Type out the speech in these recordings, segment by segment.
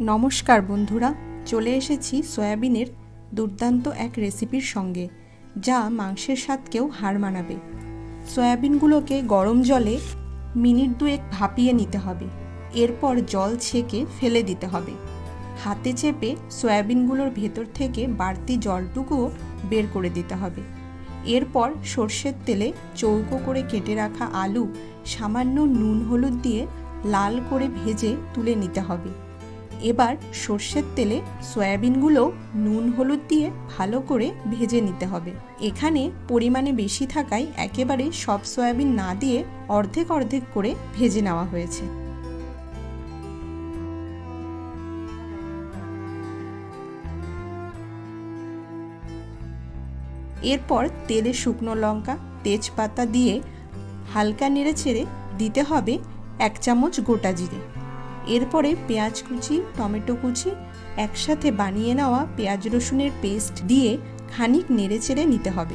নমস্কার বন্ধুরা, চলে এসেছি সয়াবিনের দুর্দান্ত এক রেসিপির সঙ্গে, যা মাংসের স্বাদকেও হার মানাবে। সয়াবিনগুলোকে গরম জলে মিনিট দুয়েক ভাপিয়ে নিতে হবে। এরপর জল ছেঁকে ফেলে দিতে হবে। হাতে চেপে সয়াবিনগুলোর ভেতর থেকে বাড়তি জলটুকুও বের করে দিতে হবে। এরপর সর্ষের তেলে চৌকো করে কেটে রাখা আলু, সামান্য নুন হলুদ দিয়ে লাল করে ভেজে তুলে নিতে হবে। এবার সর্ষের তেলে সয়াবিনগুলো নুন, হলুদ দিয়ে ভালো করে ভেজে নিতে হবে। এখানে পরিমাণে বেশি থাকায় একেবারে সব সয়াবিন না দিয়ে অর্ধেক অর্ধেক করে ভেজে নেওয়া হয়েছে। এরপর তেলে শুকনো লঙ্কা, তেজপাতা দিয়ে হালকা নেড়ে ছেড়ে দিতে হবে এক চামচ গোটা জিরে। এরপরে পেঁয়াজ কুচি, টমেটো কুচি একসাথে বানিয়ে নেওয়া পেঁয়াজ রসুনের পেস্ট দিয়ে খানিক নেড়ে চেড়ে নিতে হবে।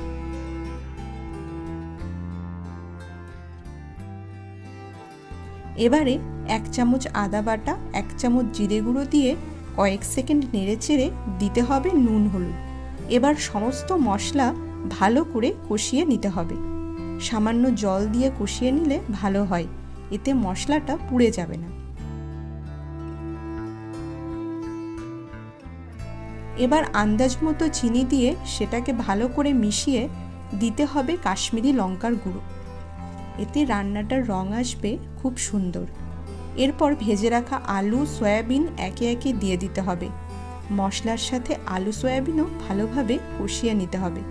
এবারে এক চামচ আদা বাটা, এক চামচ জিরে গুঁড়ো দিয়ে কয়েক সেকেন্ড নেড়ে চেড়ে দিতে হবে নুন, হলুদ। এবার সমস্ত মশলা ভালো করে কষিয়ে নিতে হবে। সামান্য জল দিয়ে কষিয়ে নিলে ভালো হয়, এতে মশলাটা পুড়ে যাবে না। এবার আন্দাজ মতো চিনি দিয়ে সেটাকে ভালো করে মিশিয়ে দিতে হবে কাশ্মীরি লঙ্কার গুঁড়ো। এতে রান্নাটার রং আসবে খুব সুন্দর। এরপর ভেজে রাখা আলু, সয়াবিন একে একে দিয়ে দিতে হবে। মশলার সাথে আলু, সয়াবিনও ভালোভাবে কষিয়ে নিতে হবে।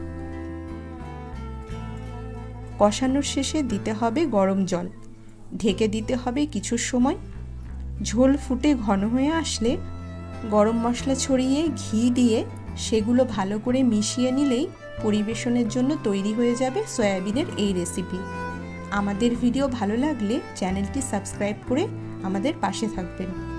কষানোর শেষে দিতে হবে গরম জল। ঢেকে দিতে হবে কিছু সময়। ঝোল ফুটে ঘন হয়ে আসলে গরম মশলা ছড়িয়ে ঘি দিয়ে সেগুলো ভালো করে মিশিয়ে নিলেই পরিবেশনের জন্য তৈরি হয়ে যাবে সয়াবিনের এই রেসিপি আমাদের ভিডিও ভালো লাগলে চ্যানেলটি সাবস্ক্রাইব করে আমাদের পাশে থাকবেন।